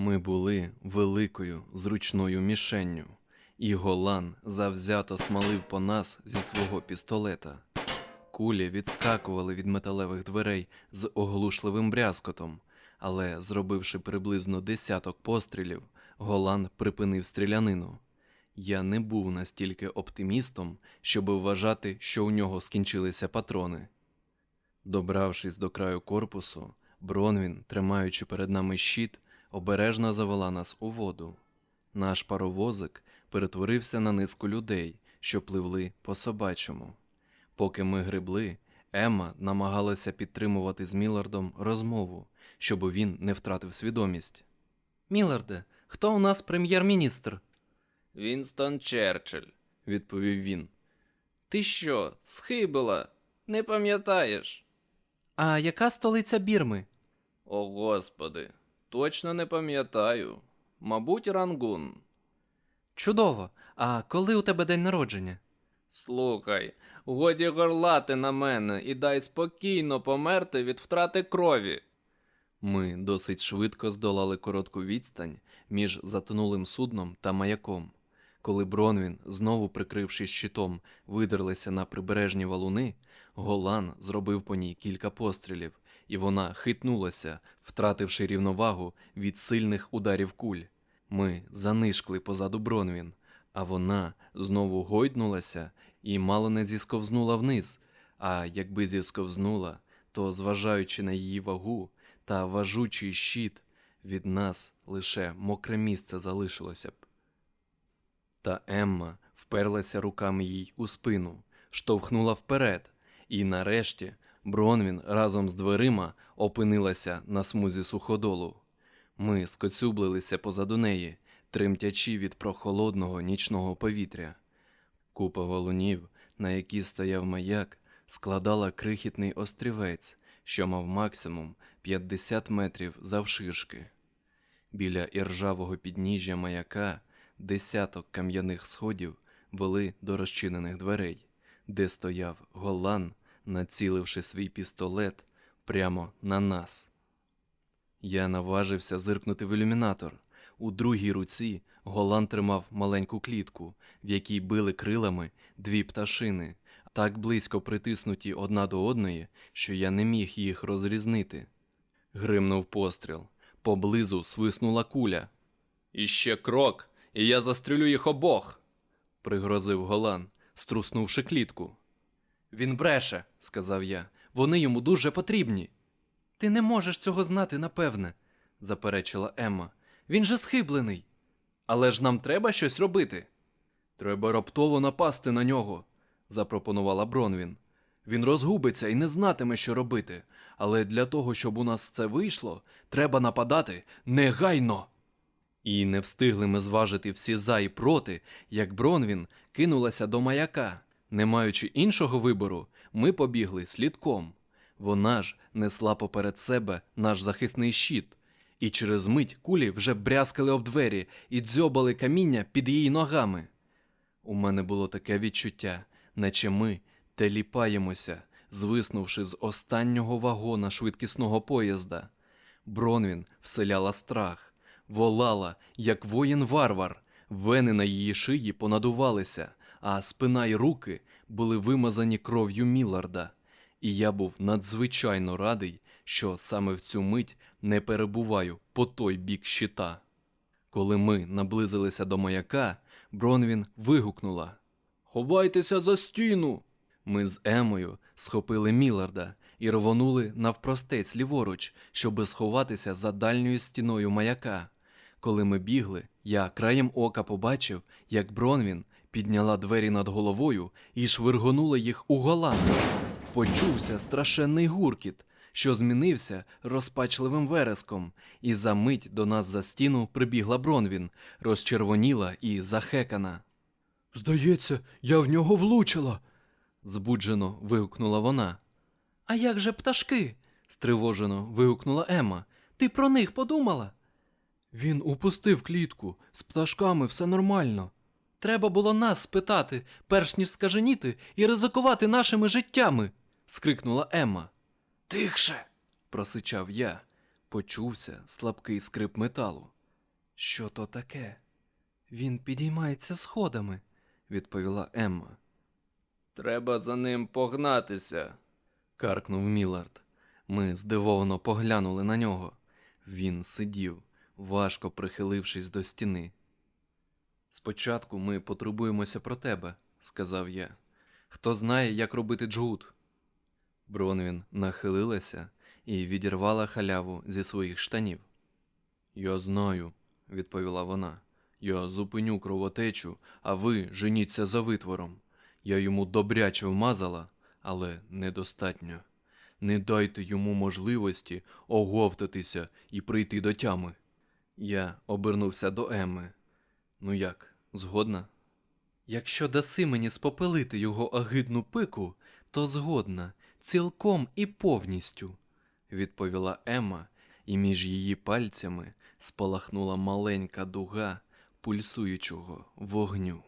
Ми були великою зручною мішенню, і Голан завзято смалив по нас зі свого пістолета. Кулі відскакували від металевих дверей з оглушливим брязкотом, але, зробивши приблизно десяток пострілів, Голан припинив стрілянину. Я не був настільки оптимістом, щоб вважати, що у нього скінчилися патрони. Добравшись до краю корпусу, Бронвін, тримаючи перед нами щит, обережно завела нас у воду. Наш паровозик перетворився на низку людей, що пливли по собачому. Поки ми гребли, Емма намагалася підтримувати з Мілардом розмову, щоб він не втратив свідомість. Міларде, хто у нас прем'єр-міністр? Вінстон Черчилль, відповів він. Ти що, схибила? Не пам'ятаєш? А яка столиця Бірми? О, господи, точно не пам'ятаю. Мабуть, Рангун. Чудово. А коли у тебе день народження? Слухай, годі горлати на мене і дай спокійно померти від втрати крові. Ми досить швидко здолали коротку відстань між затонулим судном та маяком. Коли Бронвін, знову прикрившись щитом, видерлися на прибережні валуни, Голан зробив по ній кілька пострілів, і вона хитнулася, втративши рівновагу від сильних ударів куль. Ми занишкли позаду Бронвін, а вона знову гойднулася і мало не зісковзнула вниз. А якби зісковзнула, то, зважаючи на її вагу та важучий щит, від нас лише мокре місце залишилося б. Та Емма вперлася руками їй у спину, штовхнула вперед, і нарешті Бронвін разом з дверима опинилася на смузі суходолу. Ми скоцюблилися позаду неї, тремтячи від прохолодного нічного повітря. Купа валунів, на якій стояв маяк, складала крихітний острівець, що мав максимум 50 метрів завширшки. Біля іржавого підніжжя маяка десяток кам'яних сходів вели до розчинених дверей, де стояв Голан, націливши свій пістолет прямо на нас. Я наважився зиркнути в ілюмінатор. У другій руці Голан тримав маленьку клітку, в якій били крилами дві пташини, так близько притиснуті одна до одної, що я не міг їх розрізнити. Гримнув постріл. Поблизу свиснула куля. Іще крок, і я застрілю їх обох, пригрозив Голан, струснувши клітку. Він бреше, сказав я. Вони йому дуже потрібні. Ти не можеш цього знати, напевне, заперечила Емма. Він же схиблений. Але ж нам треба щось робити. Треба раптово напасти на нього, запропонувала Бронвін. Він розгубиться і не знатиме, що робити. Але для того, щоб у нас це вийшло, треба нападати негайно. І не встигли ми зважити всі за і проти, як Бронвін кинулася до маяка. Не маючи іншого вибору, ми побігли слідком. Вона ж несла поперед себе наш захисний щит, і через мить кулі вже брязкали об двері і дзьобали каміння під її ногами. У мене було таке відчуття, наче ми теліпаємося, звиснувши з останнього вагона швидкісного поїзда. Бронвін вселяла страх, волала, як воїн-варвар, вени на її шиї понадувалися, а спина й руки були вимазані кров'ю Міларда. І я був надзвичайно радий, що саме в цю мить не перебуваю по той бік щита. Коли ми наблизилися до маяка, Бронвін вигукнула: Ховайтеся за стіну! Ми з Емою схопили Міларда і рвонули навпростець ліворуч, щоби сховатися за дальньою стіною маяка. Коли ми бігли, я краєм ока побачив, як Бронвін підняла двері над головою і швиргонула їх у голланд. Почувся страшенний гуркіт, що змінився розпачливим вереском, і за мить до нас за стіну прибігла Бронвін, розчервоніла і захекана. Здається, я в нього влучила. збуджено вигукнула вона. А як же пташки? стривожено вигукнула Емма. Ти про них подумала? Він упустив клітку, з пташками все нормально. Треба було нас спитати, перш ніж скаженіти і ризикувати нашими життями. скрикнула Емма. Тихше. просичав я. Почувся слабкий скрип металу. Що то таке? Він підіймається сходами, відповіла Емма. Треба за ним погнатися, каркнув Мілард. Ми здивовано поглянули на нього. Він сидів, важко прихилившись до стіни. Спочатку ми потурбуємося про тебе, сказав я. Хто знає, як робити джгут? Бронвін нахилилася і відірвала халяву зі своїх штанів. Я знаю, відповіла вона. Я зупиню кровотечу, а ви женіться за витвором. Я йому добряче вмазала, але недостатньо. Не дайте йому можливості оговтатися і прийти до тями. Я обернувся до Емми. Ну як, згодна? Якщо даси мені спопелити його агидну пику, то згодна, цілком і повністю, відповіла Емма, і між її пальцями спалахнула маленька дуга пульсуючого вогню.